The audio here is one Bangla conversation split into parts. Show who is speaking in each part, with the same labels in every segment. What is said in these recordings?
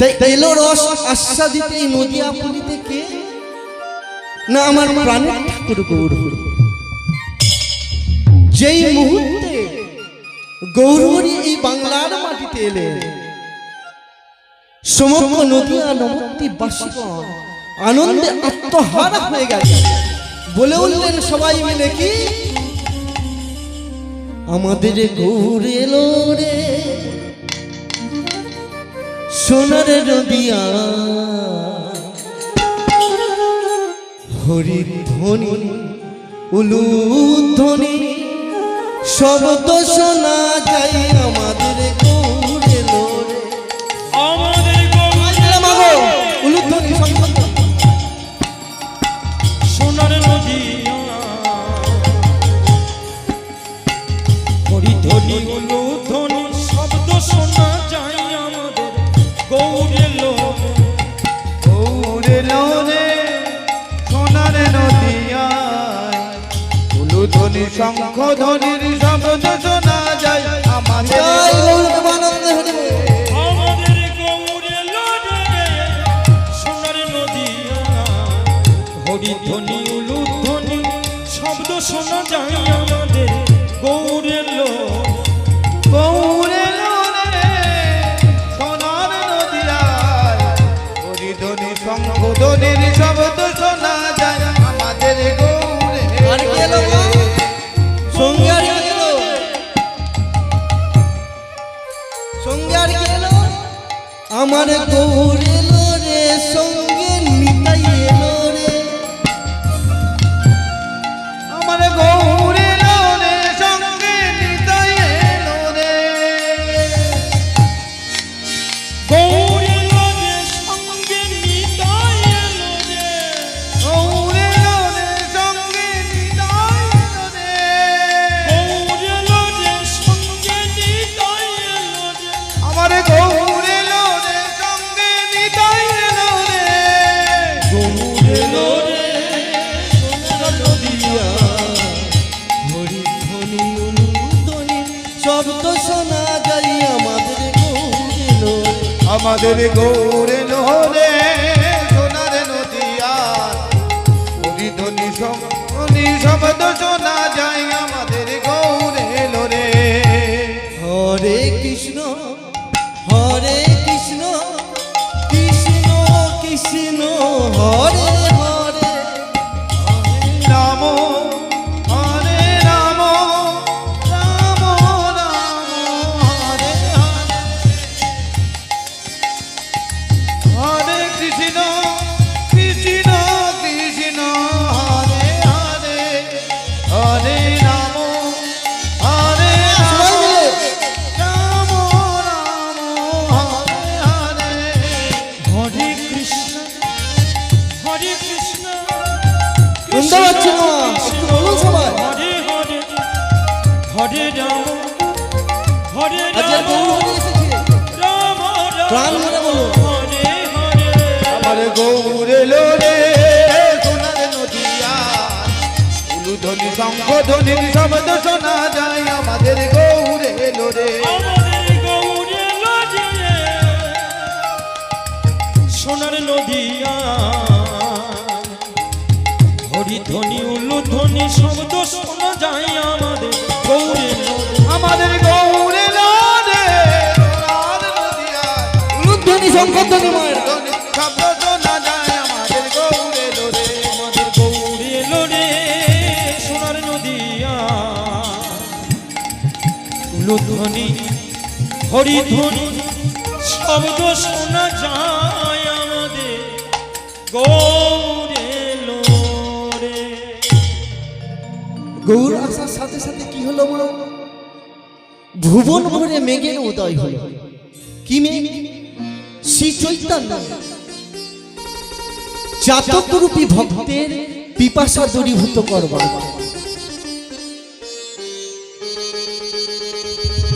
Speaker 1: তাই এলো রস আস্বাদিত নদিয়া পুরীতে কে? না আমার প্রাণের ঠাকুর গৌর যেই মুহূর্তে গৌরহরি এই বাংলার মাটিতে এলেন সমগ্র নদিয়া নবদ্বীপ বাসীগণ আনন্দে আত্মহারা হয়ে গেছে বলে উঠলেন সবাই মিলে কি? আমাদের গৌর এলো রে। সোনার নদিয়া। হরি ধ্বনি উলু ধ্বনি শব্দ শোনা যায়। আমার গৌর আমাদের গৌরে
Speaker 2: নহরে, সোনার নদিয়া হরিধ্বনি শঙ্খনি শব্দ শোনা যায় আমাদের গৌরে লোরে
Speaker 1: হরে কৃষ্ণ হরে কৃষ্ণ কৃষ্ণ কৃষ্ণ, হরে প্রাণ ভরে বলো।
Speaker 2: আমার গৌরে লোরে সোনার নদিয়া উলুধ্বনি শঙ্খ ধ্বনির শব্দ শোনা যায় আমাদের গৌরে লোরে
Speaker 3: সোনার নদিয়া হরি ধ্বনি শব্দ শোনা যায়
Speaker 1: উলুধ্বনি শঙ্করধ্বনি মায়ের
Speaker 2: শব্দ শোনা যায় আমাদের গৌরে লোরে।
Speaker 3: আমাদের গৌরে লোরে সোনার নদিয়া। ধ্বনি হরি শব্দ শোনা যায় আমাদের গৌরে লোরে।
Speaker 1: গৌর আসার সাথে সাথে কি হলো মা ভুবন ভরে মেঘের উদয় হলো। কি মেঘ? শ্রী চৈতন্য। জাতক রূপী ভক্তের পিপাসা দূরীভূত করবার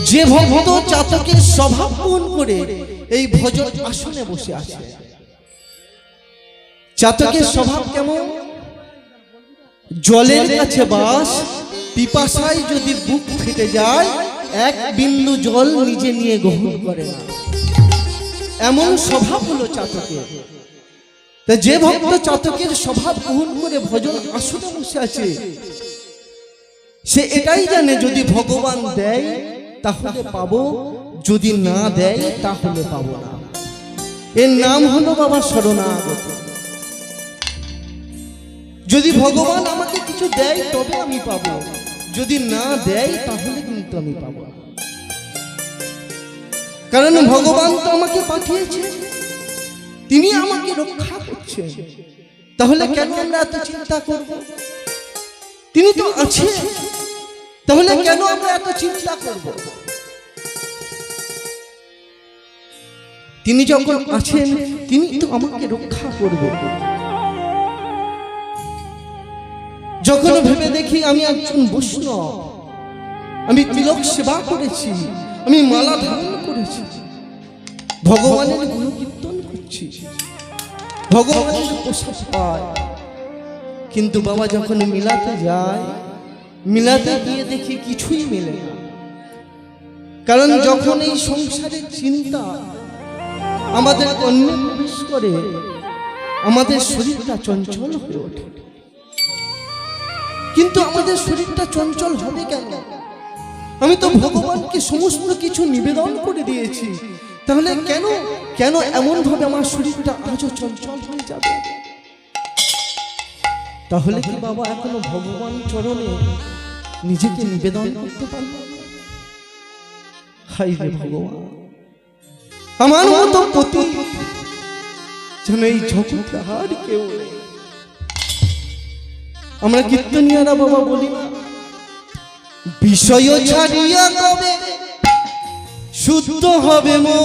Speaker 1: যে ভক্ত জাতকের স্বভাব পূরণ করে এই ভজন আসনে বসে আছে। জাতকের স্বভাব কেমন? জলের কাছে বাস, পিপাসায় যদি বুক ফেটে যায়, এক বিন্দু জল নিজে নিয়ে গ্রহণ করে না। এমন স্বভাব হলো চাতকের। তা যে ভক্ত চাতকের স্বভাব গ্রহণ করে ভজন আসনে বসে আছে, সে এটাই জানে যদি ভগবান দেয়, তাহলে পাবো, যদি না দেয়, তাহলে পাবো না। এর নাম হলো বাবা শরণাগত। যদি ভগবান আমাকে কিছু দেয়, তবে আমি পাবো। যদি না দেয়, তাহলে কিন্তু আমি পাবো না। কারণ ভগবান তো আমাকে পাঠিয়েছে। তিনি আমাকে রক্ষা করছেন। তাহলে কেন আমরা এত চিন্তা করব? তিনি তো আছে তাহলে কেন আমরা এত চিন্তা করব? তিনি যখন আছেন, তিনি তো আমাকে রক্ষা করব। যখন ভেবে দেখি আমি একজন বৈষ্ণব, আমি তিলক সেবা করেছি, আমি মালা ধারণ করেছি। ভগবানের গুণ কীর্তন করছি। ভগবানের প্রসাদ পায় কিন্তু বাবা যখন মিলাতে যায়, মিলাতে গিয়ে দেখি কিছুই মেলে না। কারণ যখন এই সংসারের চিন্তা আমাদের অন্য প্রবেশ করে, আমাদের শরীরটা চঞ্চল হয়ে ওঠে। কিন্তু আমাদের শরীরটা চঞ্চল হবে কেন? আমি তো ভগবানকে সমস্ত কিছু নিবেদন করে দিয়েছি। তাহলে কেন কেন এমন ভাবে আমার শরীরটা আজও চঞ্চল হয়ে যাবে? তাহলে কি বাবা এখনও ভগবান চরণে নিজেকে নিবেদন করতে পারব? ভগবান। আমার মতো পতি যেন এই জগতে আর কেউ আমরা কীর্তনিয়ারা বাবা বলি না, বিষয় ছাড়িয়া কবে শুদ্ধ হবে মো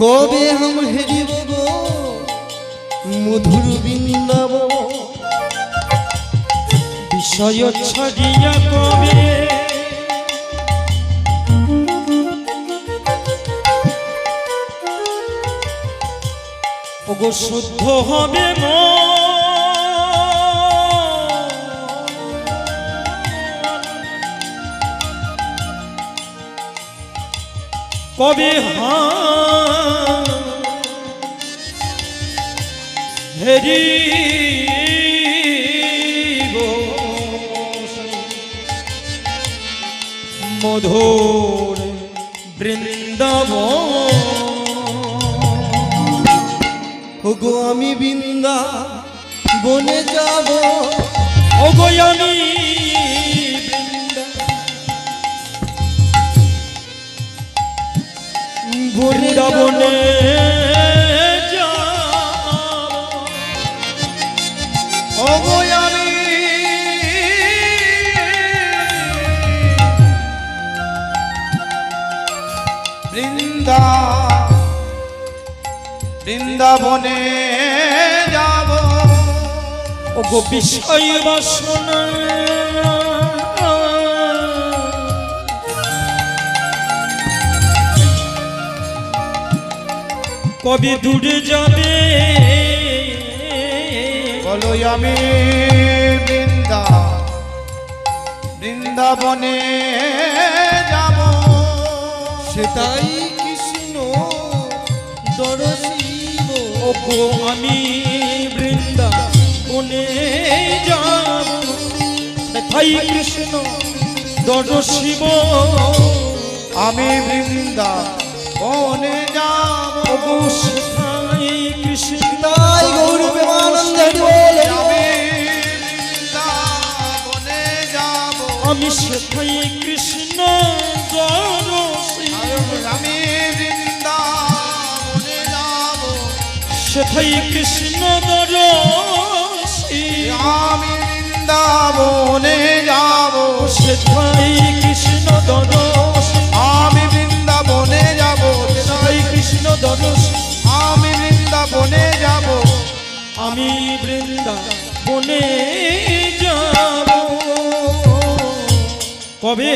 Speaker 1: কবে হাম হেরিব গো মধুর বৃন্দাব
Speaker 3: বিষয় ছাড়িয়া কবে? শুদ্ধ হবে মন। কবে হেরি মধুর বৃন্দাব
Speaker 1: ওগো আমি বৃন্দা বনে যাব।
Speaker 3: অগয়ামি
Speaker 1: বনে
Speaker 3: বৃন্দাবনে
Speaker 2: আমি বৃন্দা বৃন্দাবনে যাব।
Speaker 3: ওগো বিষয় বাসনা। কবে দূরে যাবে।
Speaker 2: বলো আমি বৃন্দা বৃন্দাবনে যাব।
Speaker 1: সেটাই কৃষ্ণ দরশিব।
Speaker 3: ওগো আমি বৃন্দা বনে যাব। তাই কৃষ্ণ দর শিব
Speaker 2: আমি বৃন্দা বনে যাব। আমি
Speaker 3: সেথাই কৃষ্ণ
Speaker 2: আমি
Speaker 3: সেথাই কৃষ্ণ দর
Speaker 2: আমি বৃন্দাবনে যাব।
Speaker 3: সেথাই কৃষ্ণ দর দর
Speaker 2: আমি বৃন্দাবনে যাব।
Speaker 3: আমি বৃন্দা বনে যাব। কবে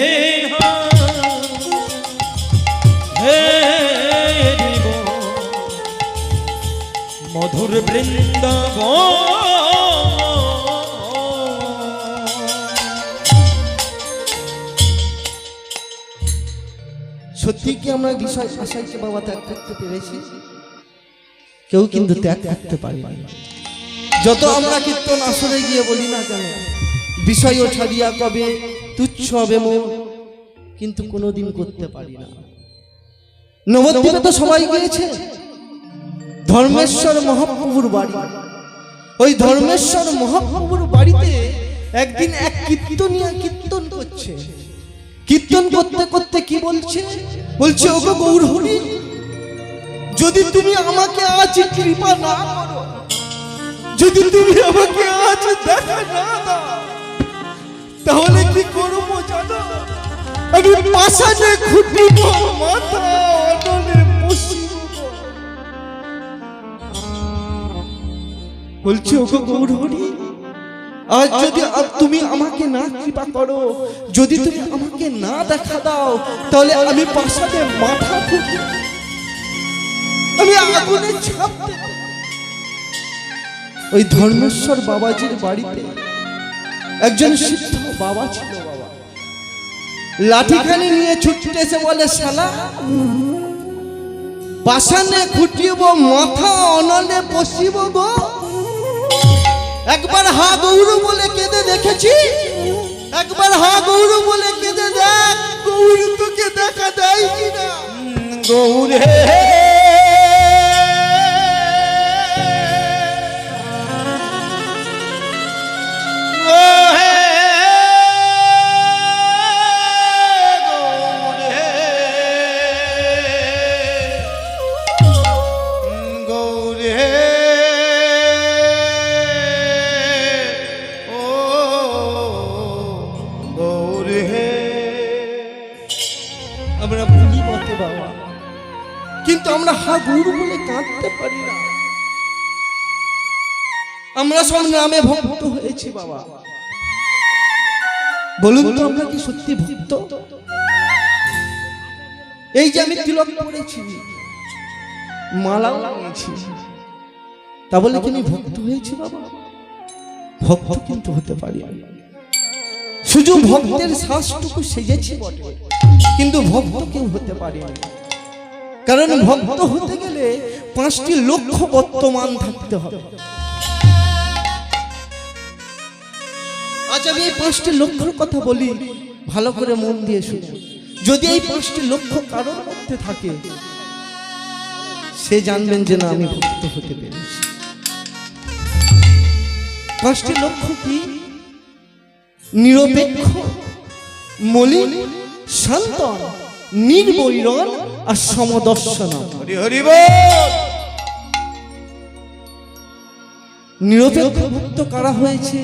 Speaker 3: হে মধুর বৃন্দাব
Speaker 1: সত্যি কি আমরা বিষয় আশাইকে বাবা ত্যাগ করতে পেরেছি? কেউ কিন্তু ত্যাগ করতে পারিনি যত আমরা কীর্তন আসরে গিয়ে বলি না কেন, বিষয় ও ছাড়িয়া কবে তুচ্ছ হবে মন কিন্তু কোনোদিন করতে পারি না। নবদ্বীপে তো সবাই গিয়েছে। ধর্মেশ্বর মহাপ্রভুর বাড়ি। ওই ধর্মেশ্বর মহাপ্রভুর বাড়িতে একদিন এক কীর্তনিয়া কীর্তন করছে। কীর্তন করতে করতে কি বলছে? বলছে, ওগো গৌর হরি যদি তুমি আমাকে আজ কৃপা না যদি তুমি আমাকে আজ দেখা না তাহলে কি করব জানো? আমি পাশানে খুঁটিব, মাথা অনলে বলছি, ওগো গৌর হরি আজ যদি তুমি আমাকে না কৃপা করো, যদি তুমি আমাকে না দেখা দাও, তাহলে আমি পাশাতে মাথা ফুটব আমি আগুনে ওই ধর্মেশ্বর বাবাজির বাড়িতে একজন সিদ্ধ বাবা ছিল লাঠিখানি নিয়ে ছুটতে এসে বলে, শালা পাশানে খুটিব, মাথা অনলে বসিব গো। একবার হা গৌরু বলে কেঁদে দেখেছি। একবার হা গৌরু বলে কেঁদে দেখ। গৌর তোকে দেখা দেয় কিনা
Speaker 2: গৌরে।
Speaker 1: আমরা হা গৌর বলে কাঁদতে পারি না। আমরা সব নামে ভক্ত হয়েছি বাবা। বলুন তো আমরা কি সত্যি ভক্ত? এই যে আমি তিলক পড়েছি মালাও লাগিয়েছি তা বলে কি আমি ভক্ত হয়েছি বাবা? ভক্ত কিন্তু হতে পারি। শুধু ভক্তের শ্বাসটুকু সেজেছি বটে, কিন্তু ভক্ত কেউ হতে পারে না। কারণ ভক্ত হতে গেলে পাঁচটি লক্ষ্য বর্তমান থাকতে হবে। আজ আমি এই পাঁচটি লক্ষ্যর কথা বলি, ভালো করে মন দিয়ে শুনুন। যদি এই পাঁচটি লক্ষ্য কারোর মধ্যে থাকে, সে জানবেন যে না, আমি ভক্ত হতে পেরেছি। পাঁচটি লক্ষ্য কি? নিরপেক্ষ, মলিন, শান্তন নির্বৈরণ আর সমদর্শন
Speaker 2: হরি হরি বল।
Speaker 1: নিরপেক্ষ ভক্ত কারা হয়েছে?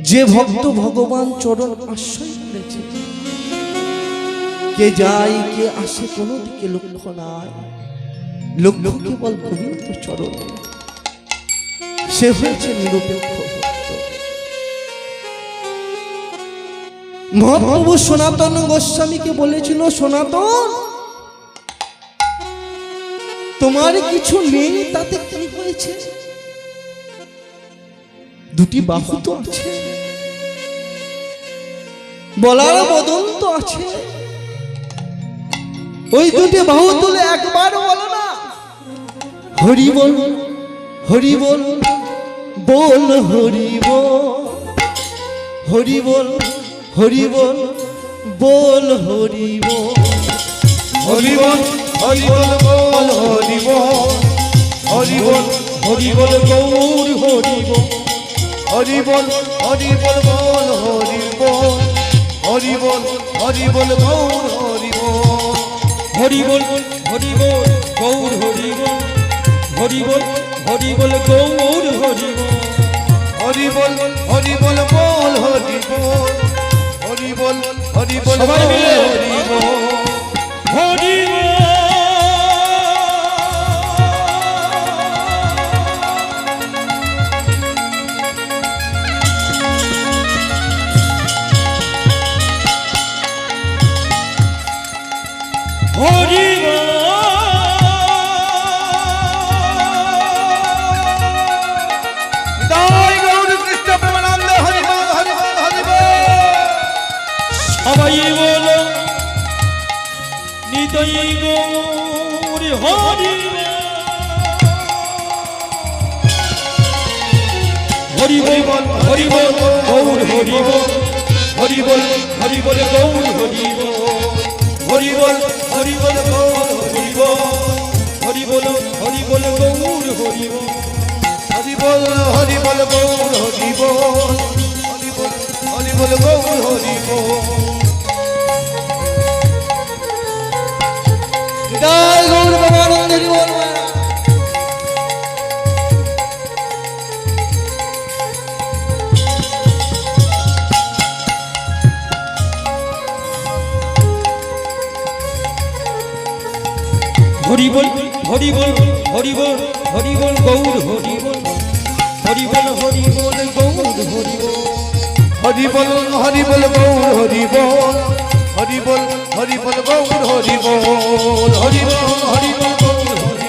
Speaker 1: যে ভক্ত ভগবান চরণ আশ্রয় করেছে। কে যায় কে আসে কোনো দিকে লক্ষ্য নাই। লক্ষ্য কেবল গোবিন্দ চরণ। সে হয়েছে নিরপেক্ষ মহাপ্রভু সনাতন গোস্বামীকে বলেছিল, সনাতন, তোমার কিছু নেই, তাতে কি হয়েছে? দুটি বাহু তো আছে। বলার বদল তো আছে। ওই দুটি বাহু তুলে একবার বলো না। হরি বল হরি বল বল হরি বল হরি বল হরি বল বল হরি বল
Speaker 2: হরি বল হরি বল বল হরি বল হরি বল
Speaker 3: হরি বল গৌর হরি বল
Speaker 2: হরি বল হরি বল বল হরি বল হরি বল হরি বল গৌর হরি বল
Speaker 3: হরি বল হরি বল গৌর হরি বল হরি বল হরি বল গৌর হরি বল
Speaker 2: হরি বল হরি বল বল হরি বল বল বল
Speaker 3: সবাই মিলে।
Speaker 2: হরি বল
Speaker 3: হরি হরি
Speaker 2: গৌর হরি হরি বল হরি বল
Speaker 3: গৌর হরি বল হরি বল হরি বল গৌর হরি বল হরি বল হরি বল গৌর হরি বল হরি বল হরি বল গৌর হরি বল
Speaker 2: হরি বল হরি বল গৌর হরি বল হরি বল হরি বল গৌর হরি বল
Speaker 1: জয় গৌর বাবানন্দ জীবন
Speaker 3: বল হরি বল হরি বল হরি বল গৌর হরি বল হরি বল হরি বল গৌর হরি বল
Speaker 2: হরি বল হরি গৌর হরি বল হরি বল গৌর হরি বল হরি বল হরি বল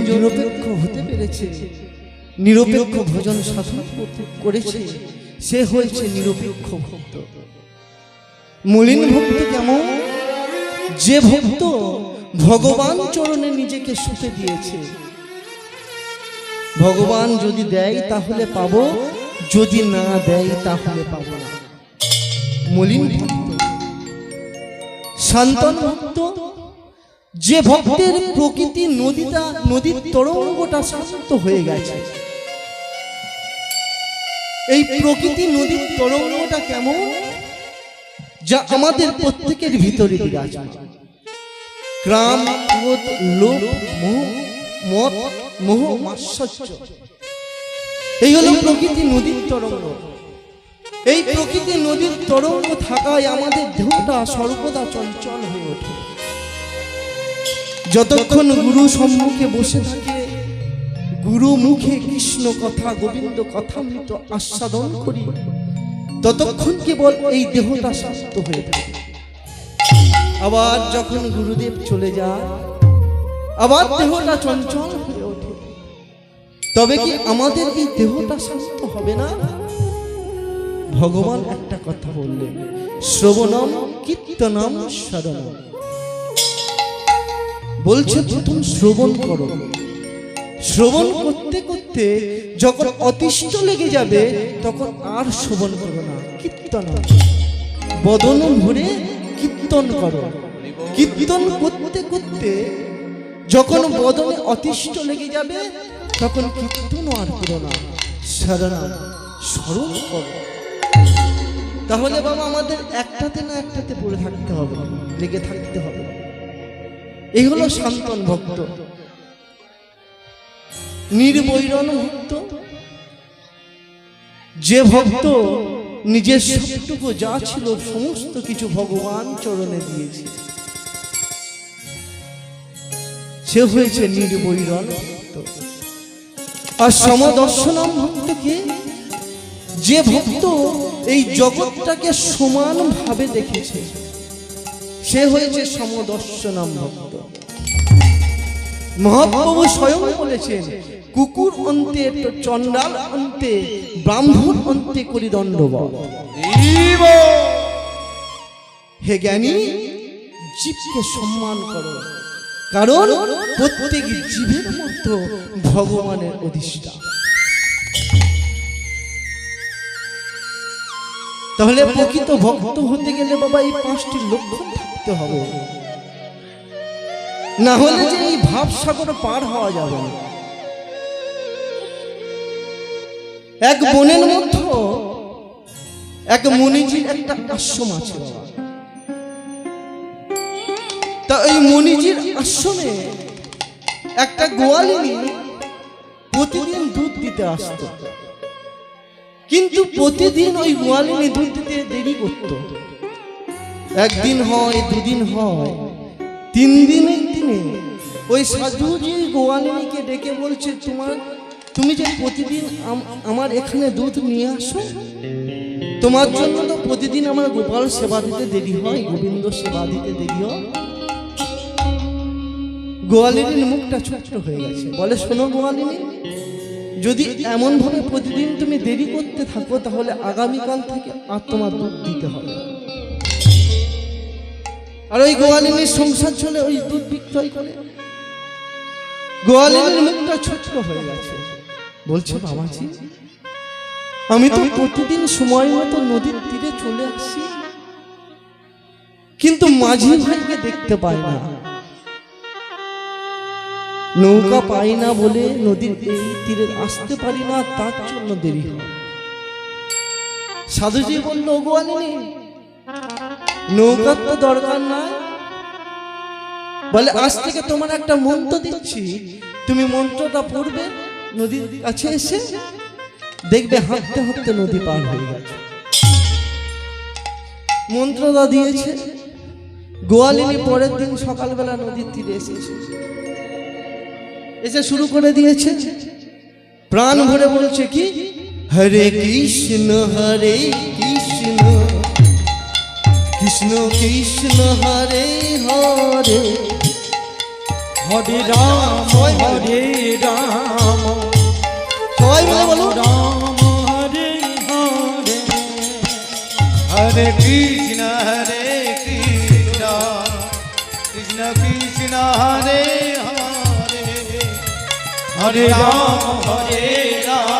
Speaker 1: নিরপেক্ষ হতে পেরেছে। নিরপেক্ষ ভোজন সাধন করেছে। সে হয়েছে নিরপেক্ষ ভক্ত। মলিন ভক্ত কেমন? যে ভক্ত ভগবান চরণে নিজেকে শুতে দিয়েছে। ভগবান যদি দেয় তাহলে পাব, যদি না দেয় তাহলে পাবো না। মলিন ভক্ত, শান্তন ভক্ত যে ভক্তের প্রকৃতি নদীটা, নদীর তরঙ্গটা শান্ত হয়ে গেছে। এই প্রকৃতি নদীর তরঙ্গটা কেমন? যা আমাদের প্রত্যেকের ভিতরে মোহ, মত, মোহ এই হলো প্রকৃতি নদীর তরঙ্গ। এই প্রকৃতি নদীর তরঙ্গ থাকায় আমাদের দেহটা সর্বদা চঞ্চল হয়ে ওঠে। যতক্ষণ গুরু সম্মুখে বসে থাকে, গুরু মুখে কৃষ্ণ কথা, গোবিন্দ কথা, মৃত আস্বাদন করি, ততক্ষণ কেবল এই দেহটা শান্ত হয়ে থাকে। আবার যখন গুরুদেব চলে যায়, আবার দেহটা চঞ্চল হয়ে ওঠে। তবে কি আমাদের এই দেহটা শান্ত হবে না? ভগবান একটা কথা বললেন, শ্রবণম কীর্তনম শরণম। বলছে, প্রথম শ্রবণ করো। শ্রবণ করতে করতে যখন অতিষ্ঠ লেগে যাবে, তখন আর শ্রবণ করো না, কীর্তন বদন ভরে কীর্তন করো। কীর্তন করতে করতে যখন বদনে অতিষ্ঠ লেগে যাবে, তখন কীর্তন আর করো না সারানা স্মরণ করো। তাহলে বাবা, আমাদের একটাতে না একটাতে পড়ে থাকতে হবে, লেগে থাকতে হবে। এই হলো শান্তন ভক্ত। নির্বৈরণ ভক্ত। যে ভক্ত নিজের সবটুকু যা ছিল সমস্ত কিছু ভগবান চরণে দিয়েছে। সে হয়েছে নির্বৈরণ ভক্ত। আর সমদর্শনম ভক্তকে যে ভক্ত এই জগৎটাকে সমানভাবে দেখেছে, সে হয়েছে সমদর্শনম ভক্ত। মহাপ্রভু স্বয়ং বলেছেন কুকুর অন্তে চণ্ডাল অন্তে ব্রাহ্মণ অন্তে করি দণ্ডবত হে জ্ঞানী জীবকে সম্মান করো কারণ প্রত্যেক জীবের মধ্যে ভগবানের অধিষ্ঠা। তাহলে প্রকৃত ভক্ত হতে গেলে বাবা এই পাঁচটি লক্ষণ থাকতে হবে। না হলে যে এই ভাব সাগর পার হওয়া যাবে না। এক বনের মধ্যে এক মনিজির একটা আশ্রম আছে। তা ওই মনিজির আশ্রমে একটা গোয়ালিনী প্রতিদিন দুধ দিতে আসতো। কিন্তু প্রতিদিন ওই গোয়ালিনী দুধ দিতে দেরি করতো। একদিন হয় দুদিন হয় তিন দিনের দিনে ওই সাধুজি গোয়ালিনীকে ডেকে বলছে, তোমার, তুমি যে প্রতিদিন আমার এখানে দুধ নিয়ে আসো? তোমার জন্য তো প্রতিদিন আমার গোপাল সেবা দিতে দেরি হয়, গোবিন্দ সেবা দিতে দেরি হয়। গোয়ালিনীর মুখটা ছোট্ট হয়ে গেছে। বলে, শোনো গোয়ালিনী, যদি এমন ভাবে প্রতিদিন তুমি দেরি করতে থাকো, তাহলে আগামীকাল থেকে আর তোমার দুধ দিতে হবে আর ওই গোয়ালিনীর সংসার চলে, ওই দুধ বিক্রয় করে। গোয়ালিনীর মুখটা ছোট্ট হয়ে গেছে। বলছে, বাবাজি, আমি তো প্রতিদিন সময় মতো নদীর তীরে চলে আসি। কিন্তু মাঝি ভাইকে দেখতে পাই না। নৌকা পাই না বলে নদীর তীরে আসতে পারি না, তার জন্য দেরি হয়। সাধুজি বলল গোয়ালিনী নৌকার তো দরকার নাই বলে, আজ থেকে তোমার একটা মন্ত্র দিচ্ছি। তুমি মন্ত্রটা পড়বে, নদীর কাছে এসে দেখবে হাঁটতে হাঁটতে নদী পার হয়ে গেছে। মন্ত্রটা দিয়েছে। গোয়ালিনী পরের দিন সকালবেলা নদীর তীরে এসেছে। এসে শুরু করে দিয়েছে। প্রাণ ভরে বলছে, কি? হরে কৃষ্ণ হরে কৃষ্ণ। কৃষ্ণ কৃষ্ণ হরে হরে।
Speaker 3: হরে রাম হরে রাম।
Speaker 1: সবাই মিলে বলো
Speaker 3: রাম হরে হরে।
Speaker 2: হরে কৃষ্ণ হরে কৃষ্ণ। কৃষ্ণ কৃষ্ণ হরে হরে।
Speaker 3: হরে রাম হরে রাম।